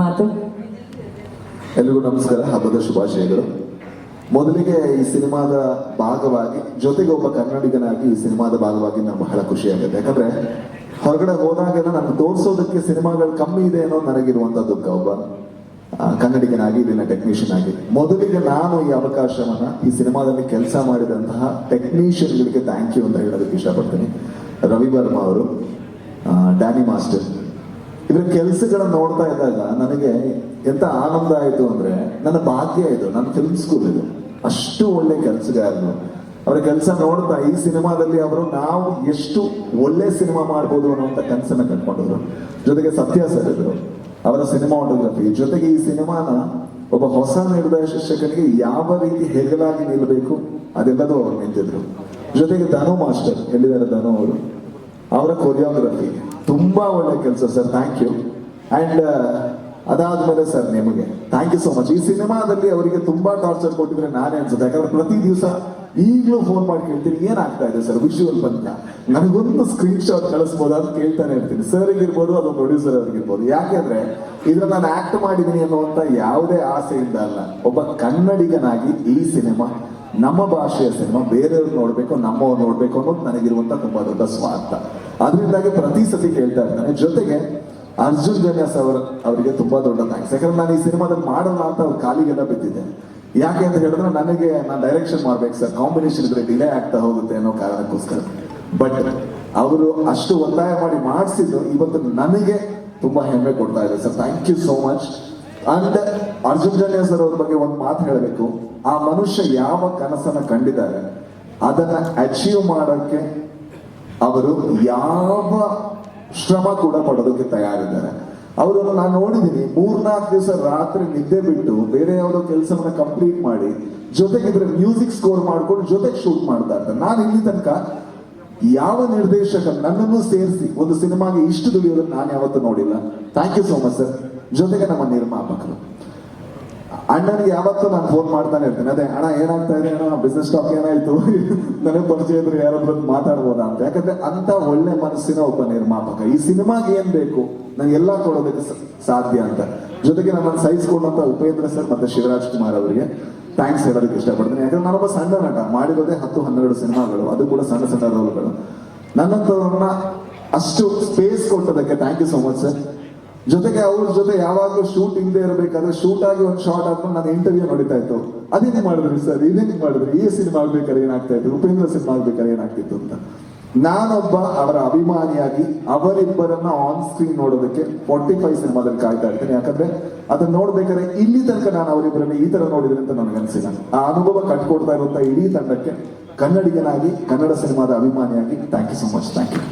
ಮಾತು? ಎಲ್ರಿಗೂ ನಮಸ್ಕಾರ, ಹಬ್ಬದ ಶುಭಾಶಯಗಳು. ಮೊದಲಿಗೆ ಈ ಸಿನಿಮಾದ ಭಾಗವಾಗಿ ಜೊತೆಗೆ ಒಬ್ಬ ಕನ್ನಡಿಗನಾಗಿ ಈ ಸಿನಿಮಾದ ಭಾಗವಾಗಿ ನಾನು ಬಹಳ ಖುಷಿಯಾಗುತ್ತೆ. ಯಾಕಂದ್ರೆ, ಹೊರಗಡೆ ಹೋದಾಗೆಲ್ಲ ನಾನು ತೋರಿಸೋದಕ್ಕೆ ಸಿನಿಮಾಗಳು ಕಮ್ಮಿ ಇದೆ ಅನ್ನೋ ನನಗಿರುವಂತ ದುಃಖ ಒಬ್ಬ ಕನ್ನಡಿಗನಾಗಿ, ಇಲ್ಲಿನ ಟೆಕ್ನಿಷಿಯನ್ ಆಗಿ. ಮೊದಲಿಗೆ ನಾನು ಈ ಅವಕಾಶವನ್ನ, ಈ ಸಿನಿಮಾದಲ್ಲಿ ಕೆಲಸ ಮಾಡಿದಂತಹ ಟೆಕ್ನಿಷಿಯನ್ಗಳಿಗೆ ಥ್ಯಾಂಕ್ ಯು ಅಂತ ಹೇಳೋದಕ್ಕೆ ಇಷ್ಟಪಡ್ತೀನಿ. ರವಿ ವರ್ಮಾ ಅವರು ಡ್ಯಾನಿ ಮಾಸ್ಟರ್ ಇವರ ಕೆಲ್ಸಗಳನ್ನ ನೋಡ್ತಾ ಇದ್ದಾಗ ನನಗೆ ಎಂತ ಆನಂದ ಆಯ್ತು ಅಂದ್ರೆ ನನ್ನ ಭಾಗ್ಯ ಇದು, ನನ್ನ ಫಿಲ್ಮ್ ಸ್ಕೂಲ್ ಇದು. ಅಷ್ಟು ಒಳ್ಳೆ ಕೆಲಸಗಾರರು. ಅವರ ಕೆಲಸ ನೋಡ್ತಾ ಈ ಸಿನಿಮಾದಲ್ಲಿ ಅವರು ನಾವು ಎಷ್ಟು ಒಳ್ಳೆ ಸಿನಿಮಾ ಮಾಡ್ಬೋದು ಅನ್ನುವಂತ ಕನಸನ್ನ ಕಟ್ಕೊಂಡವರು ಜೊತೆಗೆ ಸತ್ಯ ಸರ್ ಇದ್ರು. ಅವರ ಸಿನಿಮಾಟೋಗ್ರಫಿ ಜೊತೆಗೆ ಈ ಸಿನಿಮಾನ ಒಬ್ಬ ಹೊಸ ನಿರ್ದೇಶಕನಿಗೆ ಯಾವ ರೀತಿ ಹೆಗಲಾಗಿ ನಿಲ್ಲಬೇಕು ಅದೆಲ್ಲದೂ ಅವರು ನಿಂತಿದ್ರು. ಜೊತೆಗೆ ಧನು ಮಾಸ್ಟರ್, ಎಲ್ಲಿದ್ದಾರೆ ಧನು ಅವರು? ಅವರ ಕೊರಿಯೋಗ್ರಫಿ ತುಂಬಾ ಒಳ್ಳೆ ಕೆಲಸ ಸರ್ ಥ್ಯಾಂಕ್ ಯು ಅಂಡ್ ಅದಾದ್ಮೇಲೆ ಸರ್ ನಿಮಗೆ ಥ್ಯಾಂಕ್ ಯು ಸೋ ಮಚ್ ಈ ಸಿನಿಮಾದಲ್ಲಿ ಅವರಿಗೆ ತುಂಬಾ ಟಾರ್ಚರ್ ಕೊಟ್ಟಿದ್ರೆ ನಾನೇ ಅನ್ಸುತ್ತೆ. ಯಾಕಂದ್ರೆ ಪ್ರತಿ ದಿವಸ ಈಗಲೂ ಫೋನ್ ಮಾಡಿ ಕೇಳ್ತೀನಿ, ಏನಾಗ್ತಾ ಇದೆ ಸರ್ ವಿಷುವಲ್ ಬಂತ? ನನಗೊಂದು ಸ್ಕ್ರೀನ್ ಶಾಟ್ ಕಳಿಸ್ಬೋದು ಅಂತ ಕೇಳ್ತಾನೆ ಇರ್ತೀನಿ. ಸರ್ ಇರ್ಬೋದು ಅದೊಂದು ಪ್ರೊಡ್ಯೂಸರ್ ಅವ್ರಿಗಿರ್ಬೋದು. ಯಾಕೆಂದ್ರೆ ಇದ್ರ ನಾನು ಆಕ್ಟ್ ಮಾಡಿದ್ದೀನಿ ಅನ್ನುವಂತ ಯಾವುದೇ ಆಸೆಯಿಂದ ಅಲ್ಲ, ಒಬ್ಬ ಕನ್ನಡಿಗನಾಗಿ ಈ ಸಿನಿಮಾ ನಮ್ಮ ಭಾಷೆಯ ಸಿನಿಮಾ ಬೇರೆಯವ್ರು ನೋಡಬೇಕು, ನಮ್ಮವ್ರು ನೋಡಬೇಕು ಅನ್ನೋದು ನನಗಿರುವಂತ ತುಂಬಾ ದೊಡ್ಡ ಸ್ವಾರ್ಥ. ಅದರಿಂದಾಗಿ ಪ್ರತಿ ಸತಿ ಕೇಳ್ತಾ ಇರ್ತಾನೆ ಜೊತೆಗೆ ಅರ್ಜುನ್ ಜನ್ಯಾಸ್ ಅವರ ಅವರಿಗೆ ತುಂಬಾ ದೊಡ್ಡ ಥ್ಯಾಂಕ್ಸ್ ಯಾಕಂದ್ರೆ ನಾನು ಈ ಸಿನಿಮಾದಲ್ಲಿ ಮಾಡಲ್ಲ ಅಂತ ಅವ್ರ ಕಾಲಿಗೆಲ್ಲ ಬಿದ್ದಿದ್ದೆ. ಯಾಕೆ ಅಂತ ಹೇಳಿದ್ರೆ ನನಗೆ ನಾನು ಡೈರೆಕ್ಷನ್ ಮಾಡ್ಬೇಕು ಸರ್ ಕಾಂಬಿನೇಷನ್ ಇದ್ರೆ ಡಿಲೇ ಆಗ್ತಾ ಹೋಗುತ್ತೆ ಅನ್ನೋ ಕಾರಣಕ್ಕೋಸ್ಕರ. ಬಟ್ ಅವರು ಅಷ್ಟು ಒತ್ತಾಯ ಮಾಡಿ ಮಾಡಿಸಿದ್ದು ಇವತ್ತು ನನಗೆ ತುಂಬಾ ಹೆಮ್ಮೆ ಕೊಡ್ತಾ ಇದೆ sir thank you so much and Arjun Janya sir ಅವ್ರ ಬಗ್ಗೆ ಒಂದು ಮಾತು ಹೇಳಬೇಕು. ಆ ಮನುಷ್ಯ ಯಾವ ಕನಸನ್ನ ಕಂಡಿದ್ದಾರೆ, ಅದನ್ನ ಅಚೀವ್ ಮಾಡೋಕ್ಕೆ ಅವರು ಯಾವ ಶ್ರಮ ಕೂಡ ಪಡೋದಕ್ಕೆ ತಯಾರಿದ್ದಾರೆ. ಅವರು ನಾನು ನೋಡಿದ್ದೀನಿ ಮೂರ್ನಾಲ್ಕು ದಿವಸ ರಾತ್ರಿ ನಿದ್ದೆ ಬಿಟ್ಟು ಬೇರೆ ಯಾವುದೋ ಕೆಲಸವನ್ನ ಕಂಪ್ಲೀಟ್ ಮಾಡಿ ಜೊತೆಗೆ ಇದ್ರೆ ಮ್ಯೂಸಿಕ್ ಸ್ಕೋರ್ ಮಾಡ್ಕೊಂಡು ಜೊತೆಗೆ ಶೂಟ್ ಮಾಡ್ತಾ ಇರ್ತಾರೆ ನಾನು ಇಲ್ಲಿ ತನಕ ಯಾವ ನಿರ್ದೇಶಕ ನನ್ನನ್ನು ಸೇರಿಸಿ ಒಂದು ಸಿನಿಮಾಗೆ ಇಷ್ಟು ದುಡಿಯೋದನ್ನು ನಾನು ಯಾವತ್ತೂ ನೋಡಿಲ್ಲ. Thank you so much sir ಜೊತೆಗೆ ನಮ್ಮ ನಿರ್ಮಾಪಕರು. ಅಣ್ಣನಿಗೆ ಯಾವತ್ತೂ ನಾನು ಫೋನ್ ಮಾಡ್ತಾನೆ ಇರ್ತೇನೆ. ಅದೇ, ಅಣ್ಣ, ಏನಾಗ್ತಾ ಇದೆ? ಅಣ್ಣ ಬಿಸ್ನೆಸ್ ಸ್ಟಾಕ್ ಏನಾಯ್ತು ನನಗೆ ಪರಿಚಯ ಇದ್ರೆ ಯಾರಾದ್ರೂ ಬಂದು ಮಾತಾಡ್ಬೋದಾ ಅಂತ. ಯಾಕಂದ್ರೆ ಅಂತ ಒಳ್ಳೆ ಮನಸ್ಸಿನ ಒಬ್ಬ ನಿರ್ಮಾಪಕ. ಈ ಸಿನಿಮಾಗೆ ಏನ್ ಬೇಕು? ನಾನು ಎಲ್ಲ ಕೊಡೋದಕ್ಕೆ ಸಾಧ್ಯ ಅಂತ. ಜೊತೆಗೆ ನಮ್ಮನ್ನು ಸಹಿಸ್ಕೊಂಡಂತ ಉಪೇಂದ್ರ ಸರ್ ಮತ್ತೆ ಶಿವರಾಜ್ ಕುಮಾರ್ ಅವರಿಗೆ ಥ್ಯಾಂಕ್ಸ್ ಹೇಳೋದಕ್ಕೆ ಇಷ್ಟಪಡ್ತೀನಿ. ಯಾಕಂದ್ರೆ ನಾನೊಬ್ಬ ಸಣ್ಣ ನಟ. ಮಾಡಿರೋದೇ ಹತ್ತು, ಹನ್ನೆರಡು ಸಿನಿಮಾಗಳು. ಅದು ಕೂಡ ಸಣ್ಣ ಸಣ್ಣ ರೋಲ್ಗಳು ನನ್ನಂತವ್ರನ್ನ ಅಷ್ಟು space ಕೊಟ್ಟದಕ್ಕೆ thank you so much sir ಜೊತೆಗೆ ಅವ್ರ ಜೊತೆ ಯಾವಾಗಲೂ ಶೂಟ್ ಇಲ್ಲದೆ ಇರಬೇಕಾದ್ರೆ ಶೂಟ್ ಆಗಿ ಒಂದು ಶಾರ್ಟ್ ಆದ್ಮೇಲೆ ನಾನು ಇಂಟರ್ವ್ಯೂ ನಡೀತಾ ಇತ್ತು. ಅದೇನು ಮಾಡಿದ್ರಿ ಸರ್ ಇದೇನು ಮಾಡಿದ್ರಿ. ಈ ಸಿನಿಮಾ ಆಗ್ಬೇಕಾದ್ರೆ ಏನಾಗ್ತಾ ಇತ್ತು? ಉಪೇಂದ್ರ ಸಿನಿಮಾ ಆಗ್ಬೇಕಾದ್ರೆ ಏನಾಗ್ತಿತ್ತು ಅಂತ. ನಾನೊಬ್ಬ ಅವರ ಅಭಿಮಾನಿಯಾಗಿ ಅವರಿಬ್ಬರನ್ನ ಆನ್ ಸ್ಕ್ರೀನ್ ನೋಡೋದಕ್ಕೆ ಫಾರ್ಟಿ ಫೈವ್ ಸಿನಿಮಾದಲ್ಲಿ ಕಾಯ್ತಾ ಇರ್ತೇನೆ. ಯಾಕಂದ್ರೆ ಅದನ್ನ ನೋಡ್ಬೇಕಾದ್ರೆ ಇಲ್ಲಿ ತನಕ ನಾನು ಅವರಿಬ್ಬರನ್ನ ಈ ತರ ನೋಡಿದ್ರೆ ಅಂತ ನನಗನ್ಸಿಲ್ಲ ಆ ಅನುಭವ ಕಟ್ಕೊಡ್ತಾ ಇರುವಂತ ಇಡೀ ತಂಡಕ್ಕೆ ಕನ್ನಡಿಗನಾಗಿ, ಕನ್ನಡ ಸಿನಿಮಾದ ಅಭಿಮಾನಿಯಾಗಿ thank you so much thank you